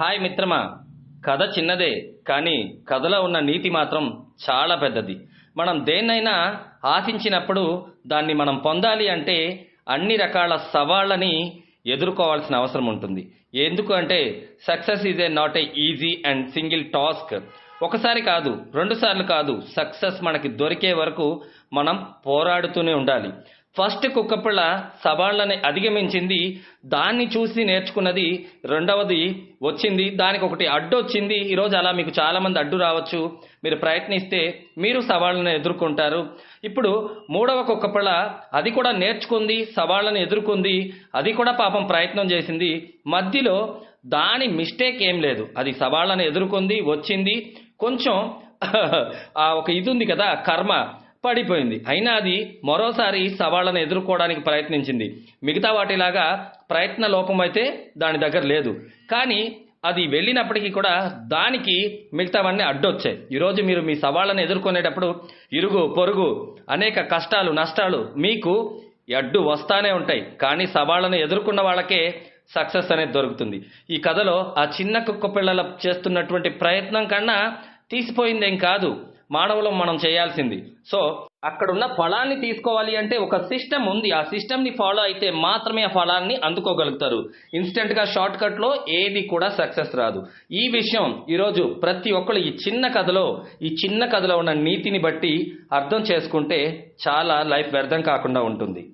Hi మిత్రమా. కథ చిన్నదే కానీ కథలో ఉన్న నీతి మాత్రం చాలా పెద్దది. మనం దేన్నైనా ఆశించినప్పుడు దాన్ని మనం పొందాలి అంటే అన్ని రకాల సవాళ్ళని ఎదుర్కోవాల్సిన అవసరం ఉంటుంది. ఎందుకు అంటే success is a not a easy and single task. ఒకసారి కాదు రెండుసార్లు కాదు సక్సెస్ మనకి దొరికే వరకు మనం పోరాడుతూనే ఉండాలి. ఫస్ట్ కుక్కపిల్ల సవాళ్ళని అధిగమించింది. దాన్ని చూసి నేర్చుకున్నది రెండవది వచ్చింది. దానికి ఒకటి అడ్డు వచ్చింది. ఈరోజు అలా మీకు చాలామంది అడ్డు రావచ్చు. మీరు ప్రయత్నిస్తే మీరు సవాళ్ళను ఎదుర్కొంటారు. ఇప్పుడు మూడవ కుక్కపిల్ల అది కూడా నేర్చుకుంది సవాళ్ళను ఎదుర్కొంది. అది కూడా పాపం ప్రయత్నం చేసింది. మధ్యలో దాని మిస్టేక్ ఏం లేదు. అది సవాళ్ళను ఎదుర్కొంది వచ్చింది. కొంచెం ఆ ఒక ఇది ఉంది కదా కర్మ. పడిపోయింది. అయినా అది మరోసారి సవాళ్ళను ఎదుర్కోవడానికి ప్రయత్నించింది. మిగతా వాటిలాగా ప్రయత్న లోపం అయితే దాని దగ్గర లేదు. కానీ అది వెళ్ళినప్పటికీ కూడా దానికి మిగతావన్నీ అడ్డొచ్చాయి. ఈరోజు మీరు మీ సవాళ్ళను ఎదుర్కొనేటప్పుడు ఇరుగు పొరుగు అనేక కష్టాలు నష్టాలు మీకు అడ్డు వస్తానే ఉంటాయి. కానీ సవాళ్ళను ఎదుర్కొన్న వాళ్ళకే సక్సెస్ అనేది దొరుకుతుంది. ఈ కథలో ఆ చిన్న కుక్క పిల్లల చేస్తున్నటువంటి ప్రయత్నం కన్నా తీసిపోయిందేం కాదు. మానవులం మనం చేయాల్సింది. సో అక్కడున్న ఫలాన్ని తీసుకోవాలి అంటే ఒక సిస్టమ్ ఉంది. ఆ సిస్టమ్ని ఫాలో అయితే మాత్రమే ఆ ఫలాన్ని అందుకోగలుగుతారు. ఇన్స్టెంట్గా షార్ట్ కట్లో ఏది కూడా సక్సెస్ రాదు. ఈ విషయం ఈరోజు ప్రతి ఒక్కరు ఈ చిన్న కథలో ఈ చిన్న కథలో ఉన్న నీతిని బట్టి అర్థం చేసుకుంటే చాలా లైఫ్ వ్యర్థం కాకుండా ఉంటుంది.